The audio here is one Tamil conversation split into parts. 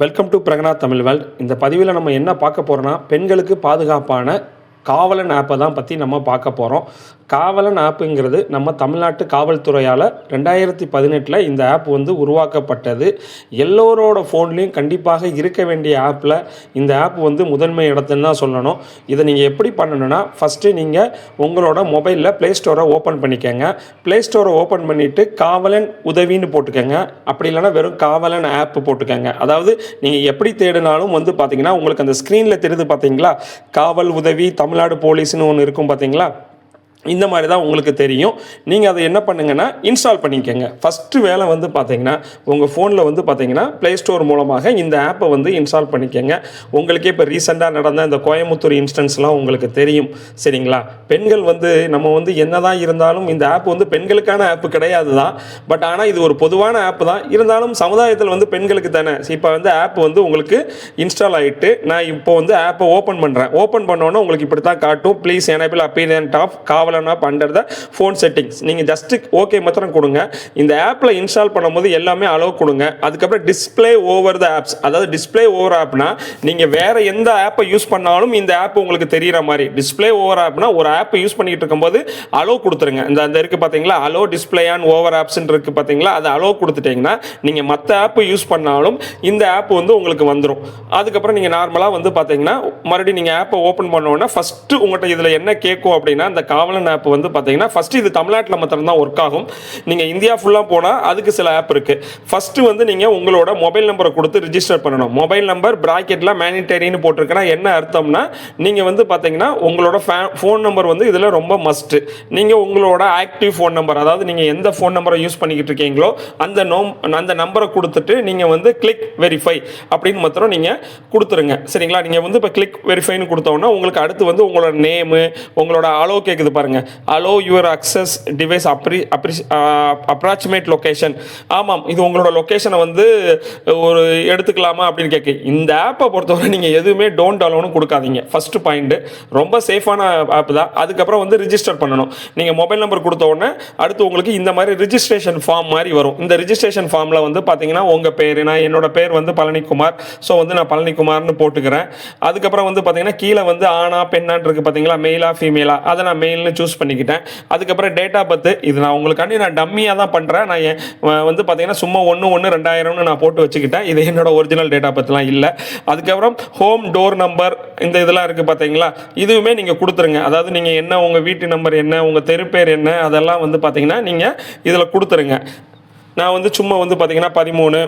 Welcome to Praganath Tamil world இந்த பதிவில் நம்ம என்ன பார்க்க போகிறோன்னா பெண்களுக்கு பாதுகாப்பான காவலன் ஆப்பை தான் பற்றி நம்ம பார்க்க போகிறோம் காவலன் ஆப்புங்கிறது நம்ம தமிழ்நாட்டு காவல்துறையால் ரெண்டாயிரத்தி பதினெட்டில் இந்த ஆப் வந்து உருவாக்கப்பட்டது. எல்லோரோட ஃபோன்லேயும் கண்டிப்பாக இருக்க வேண்டிய ஆப்பில் இந்த ஆப் வந்து முதன்மை இடத்துன்னு தான் சொல்லணும். இதை நீங்கள் எப்படி பண்ணணும்னா ஃபஸ்ட்டு நீங்கள் உங்களோட மொபைலில் ப்ளே ஸ்டோரை ஓப்பன் பண்ணிக்கோங்க. ப்ளே ஸ்டோரை ஓப்பன் பண்ணிவிட்டு காவலன் உதவின்னு போட்டுக்கோங்க. அப்படி இல்லைன்னா வெறும் காவலன் ஆப் போட்டுக்கோங்க. அதாவது நீங்கள் எப்படி தேடினாலும் வந்து பார்த்தீங்கன்னா உங்களுக்கு அந்த ஸ்க்ரீனில் தெரியுது பார்த்தீங்களா காவல் உதவி தமிழ்நாடு போலீஸ்னு ஒன்று இருக்கும் பார்த்தீங்களா இந்த மாதிரி தான் உங்களுக்கு தெரியும். நீங்கள் அதை என்ன பண்ணுங்கன்னா இன்ஸ்டால் பண்ணிக்கோங்க. ஃபஸ்ட்டு வேலை வந்து பார்த்தீங்கன்னா உங்கள் ஃபோனில் வந்து பார்த்தீங்கன்னா ப்ளே ஸ்டோர் மூலமாக இந்த ஆப்பை வந்து இன்ஸ்டால் பண்ணிக்கோங்க. உங்களுக்கே இப்போ ரீசெண்டாக நடந்த இந்த கோயம்புத்தூர் இன்ஸ்டன்ஸ்லாம் உங்களுக்கு தெரியும். சரிங்களா? பெண்கள் வந்து நம்ம வந்து என்னதான் இருந்தாலும் இந்த ஆப் வந்து பெண்களுக்கான ஆப் கிடையாது தான் பட் ஆனால் இது ஒரு பொதுவான ஆப் தான். இருந்தாலும் சமுதாயத்தில் வந்து பெண்களுக்கு தானே. இப்போ வந்து ஆப் வந்து உங்களுக்கு இன்ஸ்டால் ஆகிட்டு நான் இப்போ வந்து ஆப்பை ஓப்பன் பண்ணுறேன் ஓப்பன் பண்ணோன்னே உங்களுக்கு இப்படி தான் காட்டும். Please enable அப்பீரியன்ட் of Kaaval Kavalan app under the phone settings நீங்கள் ஜஸ்ட்டு ஓகே மாத்திரம் கொடுங்க. இந்த ஆப்பில் இன்ஸ்டால் பண்ணும்போது எல்லாமே அலோவ் கொடுங்க. அதுக்கப்புறம் டிஸ்பிளே ஓவர் த ஆப்ஸ் அதாவது டிஸ்பிளே ஓவர் ஆப்னா நீங்கள் வேறு எந்த ஆப்பை யூஸ் பண்ணாலும் இந்த ஆப் உங்களுக்கு தெரிகிற மாதிரி. டிஸ்பிளே ஓவர் ஆப்னா ஒரு ஆப்பை யூஸ் பண்ணிட்டு இருக்கும்போது அலோவ் கொடுத்துருங்க. இந்த அந்த இருக்குது பார்த்தீங்களா அலோ டிஸ்பிளே ஆன் ஓவர் ஆப்ஸ்ன்னு இருக்குது பார்த்தீங்களா அதை அலோவ் கொடுத்துட்டீங்கன்னா நீங்கள் மற்ற ஆப் யூஸ் பண்ணாலும் இந்த ஆப் வந்து உங்களுக்கு வந்துடும் அதுக்கப்புறம் நீங்கள் நார்மலாக வந்து பார்த்தீங்கன்னா மறுபடியும் நீங்கள் ஆப்பை ஓப்பன் பண்ணோன்னா ஃபஸ்ட்டு உங்கள்கிட்ட இதில் என்ன கேட்கும் அப்படின்னா இந்த காவலன் ஆப் வந்து பார்த்தீங்கன்னா ஃபஸ்ட்டு இது தமிழ்நாட்டில் மாத்திரம் தான் ஒர்க் ஆகும். நீங்கள் இந்தியா ஃபுல்லாக போனால் அதுக்கு சில ஆப் இருக்குது ஃபஸ்ட்டு வந்து நீங்கள் உங்களோட மொபைல் நம்பரை கொடுத்து ரிஜிஸ்டர் பண்ணணும். மொபைல் நம்பர் ப்ராக்கெட்டில் மேனிட்டரின்னு போட்டிருக்கேன்னா என்ன அர்த்தம்னா நீங்கள் வந்து பார்த்தீங்கன்னா உங்களோட ஃபோன் நம்பர் வந்து இதில் ரொம்ப மஸ்ட்டு நீங்கள் உங்களோட ஆக்டிவ் ஃபோன் நம்பர் அதாவது நீங்கள் எந்த ஃபோன் நம்பரை யூஸ் பண்ணிக்கிட்டு இருக்கீங்களோ அந்த நோம் அந்த நம்பரை கொடுத்துட்டு நீங்கள் வந்து கிளிக் வெரிஃபை அப்படின்னு மாத்திரம் நீங்கள் கொடுத்துருங்க. சரிங்களா? நீங்கள் வந்து இப்போ கிளிக் வெரிஃபைன்னு கொடுத்தோன்னா உங்களுக்கு அடுத்து வந்து உங்களோட நேமு உங்களோட அளவு கேட்குது பாருங்கள் அலோ யுவர் அக்சஸ் டிவைஸ் அப்ரி அப்ரி அப்ராக்சிமேட் லொக்கேஷன் ஆமாம் இது உங்களோட லொக்கேஷனை வந்து ஒரு எடுத்துக்கலாமா அப்படின்னு கேட்கு இந்த ஆப்பை பொறுத்தவரை நீங்கள் எதுவுமே டோன்ட் அலோனு கொடுக்காதீங்க. ஃபஸ்ட்டு பாயிண்ட்டு ரொம்ப சேஃபான ஆப் தான். அதுக்கப்புறம் வந்து ரிஜிஸ்டர் பண்ணணும். நீங்கள் மொபைல் நம்பர் கொடுத்த உடனே அடுத்து உங்களுக்கு இந்த மாதிரி ரிஜிஸ்ட்ரேஷன் ஃபார்ம் மாதிரி வரும். இந்த ரிஜிஸ்ட்ரேஷன் ஃபார்மில் வந்து பார்த்தீங்கன்னா உங்கள் பேர் நான் என்னோட பேர் வந்து பழனிக்குமார். ஸோ வந்து நான் பழனிக்குமார்னு போட்டுக்கிறேன். அதுக்கப்புறம் வந்து பார்த்தீங்கன்னா கீழே வந்து ஆணா பெண்ணான் இருக்குது பார்த்தீங்களா மெயிலா ஃபீமேலா அதை நான் மெயில்னு சூஸ் பண்ணிக்கிட்டேன். அதுக்கப்புறம் டேட்டா பத்து இது நான் உங்களுக்காண்டி நான் டம்மியாக தான் பண்ணுறேன் நான் வந்து பார்த்தீங்கன்னா சும்மா ஒன்று ஒன்று ரெண்டாயிரம்னு நான் போட்டு வச்சுக்கிட்டேன். இது என்னோட ஒரிஜினல் டேட்டா பத்துலாம் இல்லை. அதுக்கப்புறம் ஹோம் டோர் நம்பர் இந்த இதெல்லாம் இருக்குது பார்த்தீங்களா இதுவுமே நீங்கள் கொடுத்துருங்க. அதாவது நீங்கள் என்ன உங்கள் வீட்டு நம்பர் என்ன உங்கள் தெரு பேர் என்ன அதெல்லாம் வந்து பார்த்தீங்கன்னா நீங்கள் இதில் கொடுத்துருங்க. நான் வந்து சும்மா வந்து பார்த்தீங்கன்னா பதிமூணு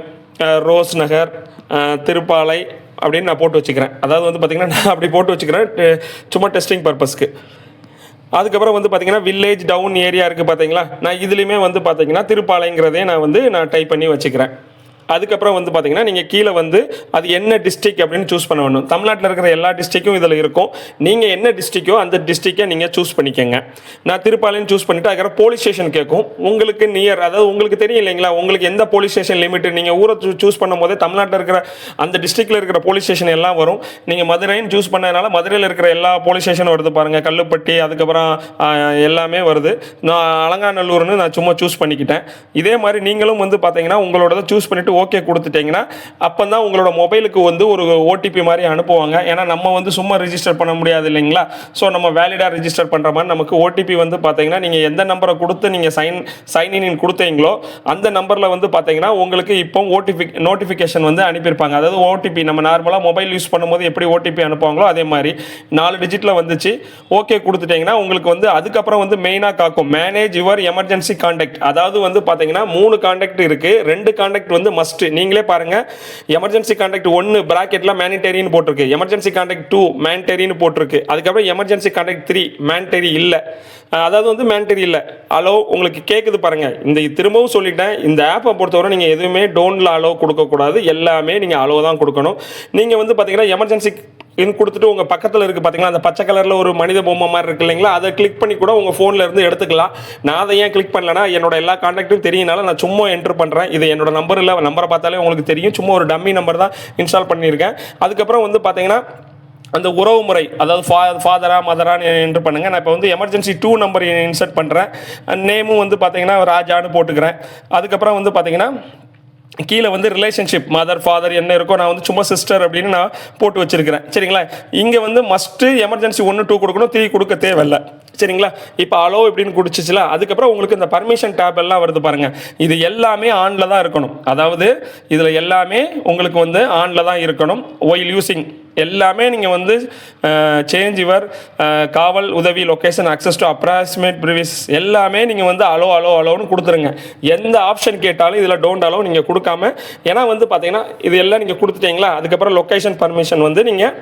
ரோஸ் நகர் திருப்பாலை அப்படின்னு நான் போட்டு வச்சுக்கிறேன். அதாவது வந்து பார்த்தீங்கன்னா நான் அப்படி போட்டு வச்சுக்கிறேன் டெ- சும்மா டெஸ்டிங் பர்பஸ்க்கு அதுக்கப்புறம் வந்து பார்த்தீங்கன்னா வில்லேஜ் டவுன் ஏரியா இருக்குது பார்த்தீங்களா நான் இதுலேயுமே வந்து பார்த்தீங்கன்னா திருப்பாலைங்கிறதே நான் வந்து நான் டைப் பண்ணி வச்சுக்கிறேன். அதுக்கப்புறம் வந்து பார்த்தீங்கன்னா நீங்கள் கீழே வந்து அது என்ன டிஸ்ட்ரிக் அப்படின்னு சூஸ் பண்ண வேணும். தமிழ்நாட்டில் இருக்கிற எல்லா டிஸ்ட்ரிக்கும் இதில் இருக்கும். நீங்கள் என்ன டிஸ்ட்ரிக்கோ அந்த டிஸ்ட்ரிக்கை நீங்கள் சூஸ் பண்ணிக்கோங்க. நான் திருப்பாலைன்னு சூஸ் பண்ணிவிட்டு அதுக்கப்புறம் போலீஸ் ஸ்டேஷன் கேட்கும் உங்களுக்கு நியர் அதாவது உங்களுக்கு தெரியும் இல்லைங்களா உங்களுக்கு எந்த போலீஸ் ஸ்டேஷன் லிமிட் நீங்கள் ஊரை சூஸ் பண்ணும் போதே தமிழ்நாட்டில் இருக்கிற அந்த டிஸ்ட்ரிக்டில் இருக்கிற போலீஸ் ஸ்டேஷன் எல்லாம் வரும். நீங்கள் மதுரைன்னு சூஸ் பண்ணதுனால மதுரையில் இருக்கிற எல்லா போலீஸ் ஸ்டேஷனும் வருது பாருங்கள் கல்லுப்பட்டி அதுக்கப்புறம் எல்லாமே வருது. நான் அலங்காநல்லூர்னு நான் சும்மா சூஸ் பண்ணிக்கிட்டேன். இதே மாதிரி நீங்களும் வந்து பார்த்தீங்கன்னா உங்களோட சூஸ் பண்ணிவிட்டு ஓகே கொடுத்துட்டீங்கன்னா அப்போ தான் உங்களோட மொபைலுக்கு வந்து ஒரு ஓடிபி மாதிரி அனுப்புவாங்க. ஏன்னா நம்ம வந்து சும்மா ரிஜிஸ்டர் பண்ண முடியாது இல்லைங்களா? ஸோ நம்ம வேலிடாக ரிஜிஸ்டர் பண்ணுற மாதிரி நமக்கு ஓடிபி வந்து பார்த்தீங்கன்னா நீங்கள் எந்த நம்பரை கொடுத்து நீங்கள் சைன் சைன் இன் கொடுத்தீங்களோ அந்த நம்பரில் வந்து பார்த்தீங்கன்னா உங்களுக்கு இப்போ ஓடிபி நோட்டிஃபிகேஷன் வந்து அனுப்பியிருப்பாங்க. அதாவது ஓடிபி நம்ம நார்மலாக மொபைல் யூஸ் பண்ணும்போது எப்படி ஓடிபி அனுப்புவாங்களோ அதே மாதிரி நாலு டிஜிட்டில் வந்துச்சு ஓகே கொடுத்துட்டீங்கன்னா உங்களுக்கு வந்து அதுக்கப்புறம் வந்து மெயினாக காக்கும். மேனேஜ் யுவர் எமர்ஜென்சி கான்டாக்ட் அதாவது வந்து பார்த்தீங்கன்னா மூணு கான்டாக்ட் இருக்குது ரெண்டு கான்டாக்ட் வந்து மஸ்ட் நீங்களே பாருங்கள் எமர்ஜென்சி கான்டாக்ட் ஒன்று ப்ராக்கெட்டில் மேனிட்டரின்னு போட்டிருக்கு. எமர்ஜென்சி கான்டாக்ட் டூ மேன்டரின்னு போட்டிருக்கு. அதுக்கப்புறம் எமர்ஜென்சி கான்டாக்ட் த்ரீ மேன்டரி இல்லை. அதாவது வந்து மேன்டரி இல்லை. அலோ உங்களுக்கு கேட்குது பாருங்கள் இந்த திரும்பவும் சொல்லிட்டேன். இந்த ஆப்பை பொறுத்தவரை நீங்கள் எதுவுமே டோன்ல அலோ கொடுக்கக்கூடாது. எல்லாமே நீங்கள் அலோ தான் கொடுக்கணும். நீங்கள் வந்து பார்த்தீங்கன்னா எமர்ஜென்சி இன் கொடுத்துட்டு உங்கள் பக்கத்தில் இருக்குது பார்த்தீங்களா அந்த பச்சை கலரில் ஒரு மனித பொம்மை மாதிரி இருக்கு இல்லைங்களா? அதை கிளிக் பண்ணி கூட உங்கள் ஃபோனில் இருந்து எடுத்துக்கலாம். நான் அதை ஏன் கிளிக் பண்ணலன்னா என்னோட எல்லா காண்டாக்ட்டும் தெரியனால நான் சும்மா என்டர் பண்ணுறேன் இது என்னோட நம்பர் இல்லை நம்பரை பார்த்தாலே உங்களுக்கு தெரியும். சும்மா ஒரு டம்மி நம்பர் தான் இன்ஸ்டால் பண்ணியிருக்கேன். அதுக்கப்புறம் வந்து பார்த்தீங்கன்னா அந்த உறவு முறை அதாவது ஃபா ஃபாதரா மதரான்னு என்ட்ரு பண்ணுங்கள் நான் இப்போ வந்து எமர்ஜென்சி டூ நம்பர் இன்சர்ட் பண்ணுறேன் நேமும் வந்து பார்த்தீங்கன்னா ராஜான்னு போட்டுக்கிறேன். அதுக்கப்புறம் வந்து பார்த்தீங்கன்னா கீழே வந்து ரிலேஷன்ஷிப் மதர் ஃபாதர் என்ன இருக்கோ நான் வந்து சும்மா சிஸ்டர் அப்படின்னு நான் போட்டு வச்சிருக்கிறேன். சரிங்களா? இங்கே வந்து மஸ்ட்டு எமர்ஜென்சி ஒன்று டூ கொடுக்கணும் த்ரீ கொடுக்க தேவையில்லை. சரிங்களா? இப்போ அலோ இப்படின்னு குடிச்சிச்சுல அதுக்கப்புறம் உங்களுக்கு இந்த பர்மிஷன் டேப் எல்லாம் வருது பாருங்க. இது எல்லாமே ஆனில் தான் இருக்கணும். அதாவது இதில் எல்லாமே உங்களுக்கு வந்து ஆனில் தான் இருக்கணும். ஒயில் யூசிங் எல்லாமே நீங்கள் வந்து change your Kaaval Udhavi location access to approximate precise எல்லாமே நீங்கள் வந்து அலோ அலோ அலோன்னு கொடுத்துருங்க. எந்த ஆப்ஷன் கேட்டாலும் இதில் டோன்ட் அலோ நீங்கள் கொடுக்காம ஏன்னா வந்து பார்த்தீங்கன்னா இது எல்லாம் நீங்கள் கொடுத்துட்டீங்களா? அதுக்கப்புறம் லொக்கேஷன் பர்மிஷன் வந்து நீங்கள்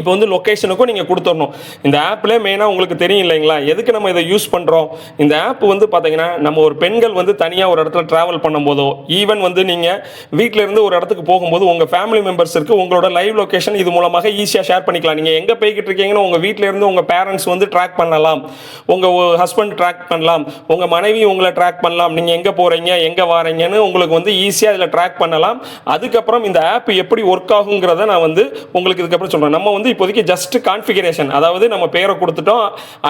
இப்போ வந்து லொக்கேஷனுக்கும் நீங்கள் கொடுத்துடணும். இந்த ஆப்பில் மெயினாக உங்களுக்கு தெரியும் இல்லைங்களா? எதுக்கு நம்ம இதை யூஸ் பண்ணுறோம் இந்த ஆப் வந்து பார்த்தீங்கன்னா நம்ம ஒரு பெண்கள் வந்து தனியாக ஒரு இடத்துல ட்ராவல் பண்ணும்போதோ ஈவன் வந்து நீங்கள் வீட்டிலேருந்து ஒரு இடத்துக்கு போகும்போது உங்கள் ஃபேமிலி மெம்பர்ஸுக்கு உங்களோட லைவ் லொக்கேஷன் இது மூலமாக ஈஸியாக ஷேர் பண்ணிக்கலாம். நீங்கள் எங்கே போய்கிட்டு இருக்கீங்கன்னு உங்கள் வீட்டிலேருந்து உங்கள் பேரண்ட்ஸ் வந்து ட்ராக் பண்ணலாம். உங்கள் ஹஸ்பண்ட் ட்ராக் பண்ணலாம். உங்கள் மனைவி உங்களை ட்ராக் பண்ணலாம். நீங்கள் எங்கே போகிறீங்க எங்கே வாரீங்கன்னு உங்களுக்கு வந்து ஈஸியாக இதில் ட்ராக் பண்ணலாம். அதுக்கப்புறம் இந்த ஆப் எப்படி ஒர்க் ஆகுங்கிறத நான் வந்து உங்களுக்கு இதுக்கப்புறம் சொல்கிறேன் நம்ம வந்து இப்போதைக்கு ஜஸ்ட் கான்ஃபிகரேஷன் அதாவது நம்ம பேரை கொடுத்துட்டோம்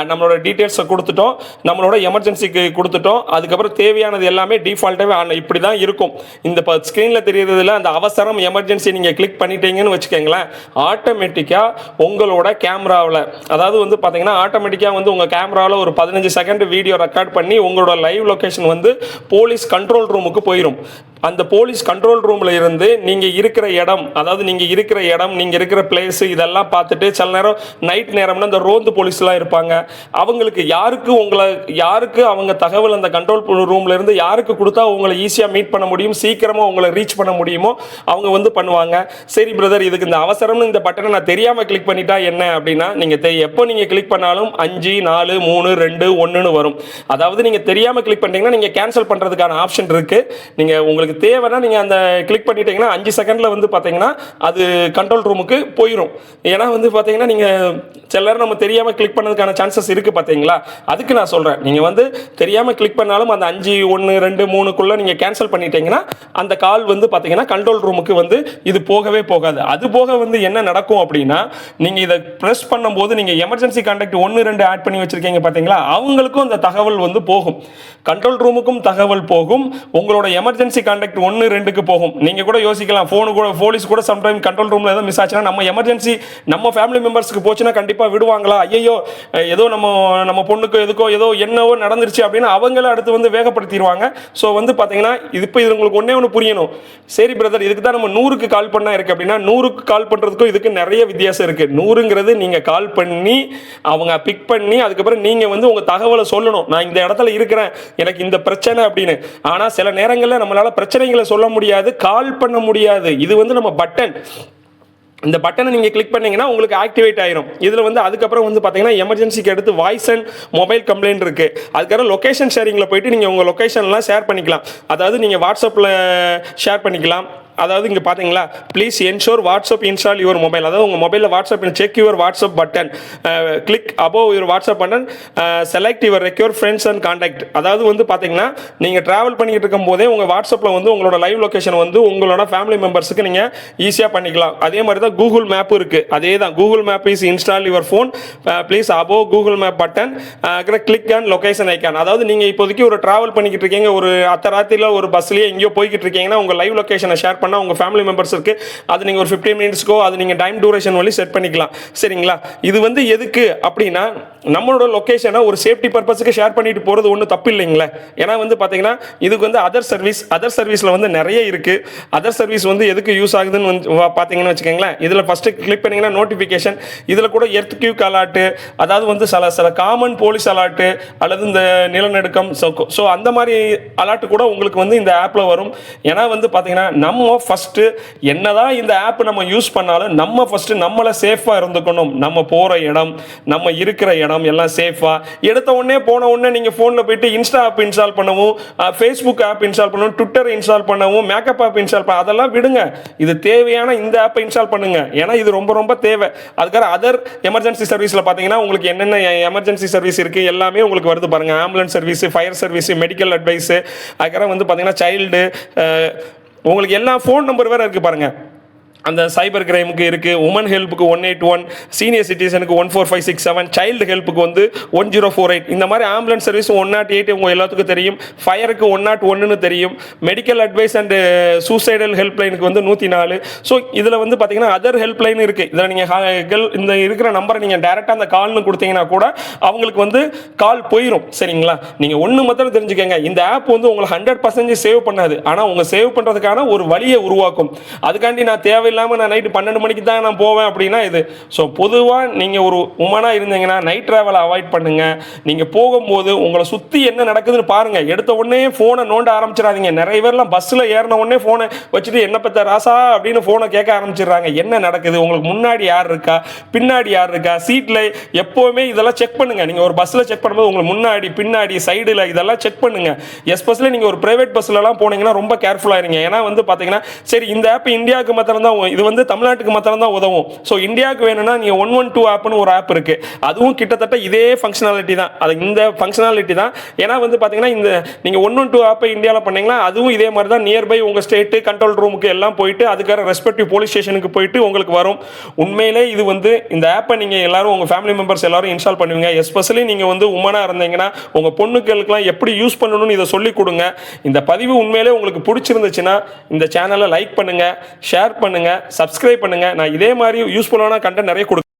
நம்மளோட டீட்டெயில்ஸை கொடுத்துட்டோம் நம்மளோட எமர்ஜென்சிக்கு கொடுத்துட்டோம் அதுக்கப்புறம் தேவையானது எல்லாமே டிஃபால்ட்டாகவே ஆன் இப்படி தான் இருக்கும். இந்த ஸ்க்ரீனில் தெரியறதுல அந்த அவசரம் எமர்ஜென்சி நீங்கள் கிளிக் பண்ணிட்டீங்கன்னு வச்சுக்கோங்களேன் ஆட்டோமேட்டிக்காக உங்களோட கேமராவில் அதாவது வந்து பார்த்தீங்கன்னா ஆட்டோமேட்டிக்காக வந்து உங்கள் கேமராவில் ஒரு பதினஞ்சு செகண்ட் வீடியோ ரெக்கார்ட் பண்ணி உங்களோட லைவ் லொக்கேஷன் வந்து போலீஸ் கண்ட்ரோல் ரூமுக்கு போயிடும் அந்த போலீஸ் கண்ட்ரோல் ரூமில் இருந்து நீங்கள் இருக்கிற இடம் அதாவது நீங்கள் இருக்கிற இடம் நீங்கள் இருக்கிற பிளேஸு இதெல்லாம் பார்த்துட்டு சில நேரம் நைட் நேரம்னா இந்த ரோந்து போலீஸ்லாம் இருப்பாங்க. அவங்களுக்கு யாருக்கு உங்களை யாருக்கு அவங்க தகவல் அந்த கண்ட்ரோல் ரூம்ல இருந்து யாருக்கு கொடுத்தா உங்களை ஈஸியாக மீட் பண்ண முடியும் சீக்கிரமாக உங்களை ரீச் பண்ண முடியுமோ அவங்க வந்து பண்ணுவாங்க. சரி பிரதர் இதுக்கு இந்த அவசரம்னு இந்த பட்டனை நான் தெரியாமல் கிளிக் பண்ணிட்டா என்ன அப்படின்னா நீங்கள் எப்போ நீங்கள் கிளிக் பண்ணாலும் அஞ்சு நாலு மூணு ரெண்டு ஒன்றுன்னு வரும். அதாவது நீங்கள் தெரியாமல் கிளிக் பண்ணிட்டீங்கன்னா நீங்கள் கேன்சல் பண்ணுறதுக்கான ஆப்ஷன் இருக்குது நீங்கள் உங்களுக்கு தேவைன்னா நீங்கள் அந்த கிளிக் பண்ணிட்டீங்கன்னா அஞ்சு செகண்டில் வந்து பார்த்தீங்கன்னா அது கண்ட்ரோல் ரூமுக்கு போயிடும் ஏன்னா வந்து பார்த்தீங்கன்னா நீங்கள் சிலர் நம்ம தெரியாமல் கிளிக் பண்ணதுக்கான சான்சஸ் இருக்குது பார்த்தீங்களா அதுக்கு நான் சொல்கிறேன் நீங்கள் வந்து தெரியாமல் கிளிக் பண்ணாலும் அந்த அஞ்சு ஒன்று ரெண்டு மூணுக்குள்ளே நீங்கள் கேன்சல் பண்ணிட்டீங்கன்னா அந்த கால் வந்து பார்த்தீங்கன்னா கண்ட்ரோல் ரூமுக்கு வந்து இது போகவே போகாது. அது போக வந்து என்ன நடக்கும் அப்படின்னா நீங்கள் இதை ப்ரெஸ் பண்ணும்போது நீங்கள் எமர்ஜென்சி கான்டாக்ட் ஒன்று ரெண்டு ஆட் பண்ணி வச்சுருக்கீங்க பார்த்தீங்களா அவங்களுக்கும் அந்த தகவல் வந்து போகும். கண்ட்ரோல் ரூமுக்கும் தகவல் போகும். உங்களோட எமர்ஜென்சி கான்டாக்ட் ஒன்று ரெண்டுக்கு போகும். நீங்கள் கூட யோசிக்கலாம் ஃபோனு கூட போலீஸ் கூட சம்டைம் கண்ட்ரோல் ரூமில் ஏதோ மிஸ் ஆச்சுன்னா நம்ம எமர்ஜென்சி நம்ம ஃபேமிலி மெம்பர்ஸ்க்கு போச்சுன்னா கண்டிப்பாக விடுவாங்களா? ஐயோ ஏதோ நம்ம நம்ம பொண்ணுக்கு எதுக்கோ ஏதோ என்னவோ நடந்துருச்சு அப்படின்னு அவங்கள அடுத்து வந்து வேகப்படுத்திடுவாங்க. ஸோ வந்து பார்த்தீங்கன்னா இது இப்போ இது உங்களுக்கு ஒன்றே ஒன்று புரியணும். சரி பிரதர் இதுக்கு தான் நம்ம நூறுக்கு கால் பண்ணா இருக்குது அப்படின்னா நூறுக்கு கால் பண்ணுறதுக்கும் இதுக்கு நிறைய வித்தியாசம் இருக்குது நூறுங்கிறது நீங்கள் கால் பண்ணி அவங்க பிக் பண்ணி அதுக்கப்புறம் நீங்கள் வந்து உங்கள் தகவலை சொல்லணும். நான் இந்த இடத்துல இருக்கிறேன் எனக்கு இந்த பிரச்சனை அப்படின்னு. ஆனால் சில நேரங்களில் நம்மளால் பிரச்சனைகளை சொல்ல முடியாது கால் பண்ண முடியாது. இது வந்து நம்ம பட்டன் இந்த பட்டனை நீங்கள் கிளிக் பண்ணீங்கன்னா உங்களுக்கு ஆக்டிவேட் ஆயிரும். இதில் வந்து அதுக்கப்புறம் வந்து பார்த்தீங்கன்னா எமர்ஜென்சிக்கு அடுத்து வாய்ஸ் அண்ட் மொபைல் கம்ப்ளைண்ட் இருக்குது அதுக்கப்புறம் லொக்கேஷன் ஷேரிங்கில் போயிட்டு நீங்கள் உங்கள் லொக்கேஷன்லாம் ஷேர் பண்ணிக்கலாம். அதாவது நீங்கள் வாட்ஸ்அப்பில் ஷேர் பண்ணிக்கலாம். அதாவது இங்கே பார்த்தீங்களா please ensure WhatsApp install your mobile அதாவது உங்கள் மொபைலில் WhatsApp check your WhatsApp button click above your WhatsApp button select your require friends and contact அதாவது வந்து பார்த்தீங்கன்னா நீங்கள் ட்ராவல் பண்ணிக்கிட்டு இருக்கும் போதே உங்கள் வாட்ஸ்அப்பில் வந்து உங்களோட லைவ் லொக்கேஷன் வந்து உங்களோட ஃபேமிலி மெம்பர்ஸுக்கு நீங்கள் ஈஸியாக பண்ணிக்கலாம். அதே மாதிரி தான் கூகுள் மேப்பும் இருக்குது அதே தான் Google map is install your phone please above Google map button click and location icon அதாவது நீங்கள் இப்போதைக்கு ஒரு ட்ராவல் பண்ணிக்கிட்டு இருக்கீங்க ஒரு அத்த ராத்திரியில் ஒரு பஸ்லேயே எங்கேயோ போய்கிட்டு இருக்கீங்கன்னா உங்கள் லைவ் லொக்கேஷனை ஷேர் பண்ணால் உங்கள் ஃபேமிலி மெம்பர்ஸ் இருக்குது அது நீங்கள் ஒரு ஃபிஃப்டீன் மினிட்ஸ்க்கோ அது நீங்கள் டைம் டூரேஷன் வழி செட் பண்ணிக்கலாம். சரிங்களா? இது வந்து எதுக்கு அப்படின்னா நம்மளோட லொக்கேஷனை ஒரு சேஃப்டி பர்பஸுக்கு ஷேர் பண்ணிட்டு போகிறது ஒன்றும் தப்பு இல்லைங்களே. ஏன்னா வந்து பார்த்தீங்கன்னா இதுக்கு வந்து அதர் சர்வீஸ் அதர் சர்வீஸில் வந்து நிறைய இருக்குது அதர் சர்வீஸ் வந்து எதுக்கு யூஸ் ஆகுதுன்னு வந்து பார்த்தீங்கன்னு வச்சுக்கோங்களேன். இதில் ஃபஸ்ட்டு கிளிக் பண்ணிங்கன்னா நோட்டிஃபிகேஷன் இதில் கூட எர்த் கியூ அலாட்டு அதாவது வந்து சில சில காமன் போலீஸ் அலாட்டு அல்லது இந்த நிலநடுக்கம் ஸோ அந்த மாதிரி அலாட்டு கூட உங்களுக்கு வந்து இந்த ஆப்பில் வரும். ஏன்னா வந்து பார்த்தீங்கன்னா நம்ம ஃபஸ்ட்டு என்னதான் இந்த ஆப் நம்ம யூஸ் பண்ணாலும் நம்ம ஃபஸ்ட்டு நம்மளை சேஃபாக இருந்துக்கணும். நம்ம போகிற இடம் நம்ம இருக்கிற இடம் எல்லாம் சேஃபாக எடுத்த உடனே போன உடனே நீங்கள் ஃபோனில் போயிட்டு இன்ஸ்டா ஆப் இன்ஸ்டால் பண்ணவும் ஃபேஸ்புக் ஆப் இன்ஸ்டால் பண்ணவும் ட்விட்டர் இன்ஸ்டால் பண்ணவும் மேக்கப் ஆப் இன்ஸ்டால் பண்ண அதெல்லாம் விடுங்க. இது தேவையான இந்த ஆப்பை இன்ஸ்டால் பண்ணுங்க. ஏன்னா இது ரொம்ப ரொம்ப தேவை. அதுக்காக அதர் எமர்ஜென்சி சர்வீஸில் பார்த்தீங்கன்னா உங்களுக்கு என்னென்ன எமர்ஜென்சி சர்வீஸ் இருக்குது எல்லாமே உங்களுக்கு வருது பாருங்கள் ambulance service fire service medical advice அதுக்கப்புறம் வந்து பார்த்தீங்கன்னா சைல்டு உங்களுக்கு எல்லா ஃபோன் நம்பர் வேறு இருக்குது பாருங்கள் அந்த சைபர் கிரைமுக்கு இருக்குது உமன் ஹெல்ப்புக்கு one eight one senior சிட்டிசனுக்கு one four five six seven child ஹெல்ப்புக்கு வந்து ஒன் ஜீரோ ஃபோர் எயிட் இந்த மாதிரி ambulance service one nought eight உங்கள் எல்லாத்துக்கும் தெரியும். ஃபயருக்கு ஒன் நாட் ஒன்றுன்னு தெரியும். மெடிக்கல் அட்வைஸ் அண்டு சூசைடல் ஹெல்ப்லைனுக்கு வந்து நூற்றி நாலு. ஸோ இதில் வந்து பார்த்தீங்கன்னா அதர் ஹெல்ப்லைன் இருக்குது இதில் நீங்கள் இந்த இருக்கிற நம்பரை நீங்கள் டேரெக்டாக அந்த கால்னு கொடுத்தீங்கன்னா கூட அவங்களுக்கு வந்து கால் போயிடும் சரிங்களா? நீங்கள் ஒன்று மாத்திரம் தெரிஞ்சுக்கங்க. இந்த ஆப் வந்து உங்களை ஹண்ட்ரட் பர்சன்டேஜ் சேவ் பண்ணாது. ஆனால் உங்கள் சேவ் பண்ணுறதுக்கான ஒரு வழியை உருவாக்கும். அதுக்காண்டி நான் தேவை இல்லாமல் நான் நைட்டு பன்னெண்டு மணிக்கு தான் நான் போவேன் அப்படின்னா இது. ஸோ பொதுவாக நீங்கள் ஒரு உமனாக இருந்தீங்கன்னா நைட் ட்ராவலை அவாய்ட் பண்ணுங்கள் நீங்கள் போகும்போது உங்களை சுற்றி என்ன நடக்குதுன்னு பாருங்கள் எடுத்த உடனே ஃபோனை நோண்ட ஆரம்பிச்சிடாதீங்க. நிறைய பேர்லாம் பஸ்ஸில் ஏறின உடனே ஃபோனை வச்சுட்டு என்ன பற்ற ராசா? அப்படின்னு ஃபோனை கேட்க ஆரம்பிச்சிடுறாங்க. என்ன நடக்குது? உங்களுக்கு முன்னாடி யார் இருக்கா? பின்னாடி யார் இருக்கா? சீட்டில் எப்போவுமே இதெல்லாம் செக் பண்ணுங்கள் நீங்கள் ஒரு பஸ்ஸில் செக் பண்ணும்போது உங்களுக்கு முன்னாடி பின்னாடி சைடில் இதெல்லாம் செக் பண்ணுங்கள் எஸ்பெஷலி நீங்கள் ஒரு ப்ரைவேட் பஸ்லலாம் போனீங்கன்னா ரொம்ப கேர்ஃபுல்லாக இருங்க. ஏன்னா வந்து பார்த்தீங்கன்னா சரி இந்த ஆப் இந்தியாவுக்கு மாத்திரம் தான் இது வந்து தமிழ்நாட்டுக்கு மாத்திரம் தான் உதவும். ஸோ இந்தியாவுக்கு வேணும்னா நீங்கள் ஒன் ஒன் டூ ஆப்னு ஒரு ஆப் இருக்குது அதுவும் கிட்டத்தட்ட இதே ஃபங்க்ஷனாலிட்டி தான். அது இந்த ஃபங்க்ஷனாலிட்டி தான். ஏன்னா வந்து பார்த்தீங்கன்னா இந்த நீங்கள் ஒன் ஒன் டூ ஆப்பை இந்தியாவில் பண்ணீங்கன்னா அதுவும் இதே மாதிரி தான் நியர்பை உங்கள் ஸ்டேட்டு கண்ட்ரோல் ரூமுக்கு எல்லாம் போயிட்டு அதுக்கான ரெஸ்பெக்டிவ் போலீஸ் ஸ்டேஷனுக்கு போயிட்டு உங்களுக்கு வரும். உண்மையிலே இது வந்து இந்த ஆப்பை நீங்கள் எல்லாரும் உங்கள் ஃபேமிலி மெம்பர்ஸ் எல்லாரும் இன்ஸ்டால் பண்ணுவீங்க. எஸ்பெஷலி நீங்கள் வந்து உமனாக இருந்தீங்கன்னா உங்கள் பொண்ணுக்களுக்கெல்லாம் எப்படி யூஸ் பண்ணணும்னு இதை சொல்லிக் கொடுங்க. இந்த பதிவு உண்மையிலே உங்களுக்கு பிடிச்சிருந்துச்சுன்னா இந்த சேனலை லைக் பண்ணுங்கள் ஷேர் பண்ணுங்கள் சப்ஸ்கிரைப் பண்ணுங்கள் நான் இதே மாதிரி யூஸ்ஃபுல்லான கண்டென்ட் நிறைய கொடுக்குறேன்